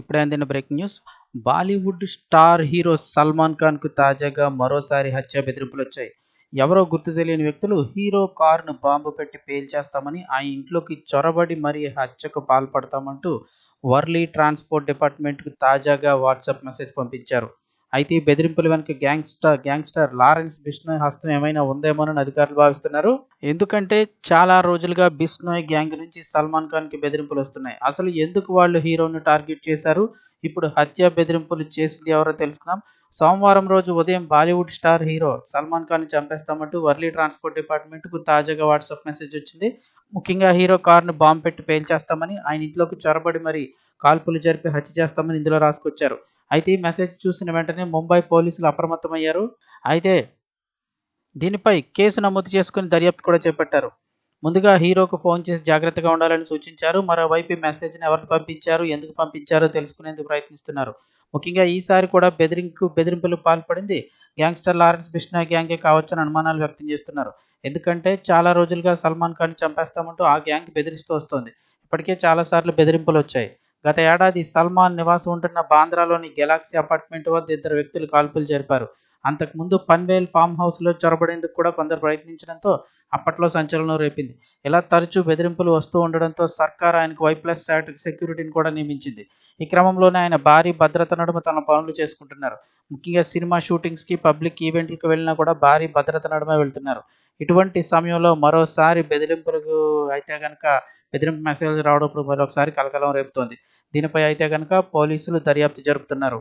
ఇప్పుడే అందిన breaking news. Bollywood star hero Salman ఖాన్కు తాజాగా మరోసారి హత్య బెదిరింపులు వచ్చాయి. ఎవరో గుర్తు తెలియని వ్యక్తులు హీరో కారును బాంబు పెట్టి పేల్చేస్తామని ఆ ఇంట్లోకి చొరబడి మరీ హత్యకు పాల్పడతామంటూ వర్లీ ట్రాన్స్పోర్ట్ డిపార్ట్మెంట్కు తాజాగా వాట్సాప్ మెసేజ్ పంపించారు. అయితే ఈ బెదిరింపుల వెనుక గ్యాంగ్స్టర్ గ్యాంగ్స్టర్ లారెన్స్ బిష్నోయ్ హస్తం ఏమైనా ఉందేమోనని అధికారులు భావిస్తున్నారు. ఎందుకంటే చాలా రోజులుగా బిష్నోయ్ గ్యాంగ్ నుంచి సల్మాన్ ఖాన్కి బెదిరింపులు వస్తున్నాయి. అసలు ఎందుకు వాళ్ళు హీరోను టార్గెట్ చేశారు? ఇప్పుడు హత్య బెదిరింపులు చేసింది ఎవరో తెలుసుకుందాం. సోమవారం రోజు ఉదయం Bollywood star hero Salman Khan చంపేస్తామంటూ Worli transport డిపార్ట్మెంట్కు తాజాగా వాట్సాప్ మెసేజ్ వచ్చింది. ముఖ్యంగా హీరో కారును బాంబు పెట్టి పేల్చేస్తామని ఆయన ఇంట్లోకి చొరబడి మరి కాల్పులు జరిపి హత్య చేస్తామని ఇందులో రాసుకొచ్చారు. అయితే ఈ మెసేజ్ చూసిన వెంటనే ముంబై పోలీసులు అప్రమత్తమయ్యారు. అయితే దీనిపై కేసు నమోదు చేసుకుని దర్యాప్తు కూడా చేపట్టారు. ముందుగా హీరోకు ఫోన్ చేసి జాగ్రత్తగా ఉండాలని సూచించారు. మరోవైపు ఈ మెసేజ్ని ఎవరికి పంపించారు ఎందుకు పంపించారో తెలుసుకునేందుకు ప్రయత్నిస్తున్నారు. ముఖ్యంగా ఈసారి కూడా బెదిరింపు బెదిరింపులకు పాల్పడింది గ్యాంగ్స్టర్ లారెన్స్ బిష్నా గ్యాంగే కావచ్చని అనుమానాలు వ్యక్తం చేస్తున్నారు. ఎందుకంటే చాలా రోజులుగా సల్మాన్ ఖాన్ చంపేస్తామంటూ ఆ గ్యాంగ్ బెదిరిస్తూ వస్తోంది. ఇప్పటికే చాలాసార్లు బెదిరింపులు వచ్చాయి. గత ఏడాది సల్మాన్ నివాసం ఉంటున్న బాంద్రాలోని గెలాక్సీ అపార్ట్మెంట్ వద్ద ఇద్దరు వ్యక్తులు కాల్పులు జరిపారు. అంతకుముందు పన్వేల్ ఫామ్ హౌస్లో చొరబడేందుకు కూడా కొందరు ప్రయత్నించడంతో అప్పట్లో సంచలనం రేపింది. ఇలా తరచూ బెదిరింపులు వస్తూ ఉండడంతో సర్కార్ ఆయనకు వై ప్లస్ సెక్యూరిటీని కూడా నియమించింది. ఈ క్రమంలోనే ఆయన భారీ భద్రత నడుమ తన పనులు చేసుకుంటున్నారు. ముఖ్యంగా సినిమా షూటింగ్స్కి పబ్లిక్ ఈవెంట్లకు వెళ్ళినా కూడా భారీ భద్రత నడుమ వెళ్తున్నారు. ఇటువంటి సమయంలో మరోసారి బెదిరింపులకు అయితే కనుక బెదిరింపు మెసేజ్ రావడం ఇప్పుడు మరొకసారి కలకలం రేపుతోంది. దీనిపై అయితే కనుక పోలీసులు దర్యాప్తు జరుపుతున్నారు.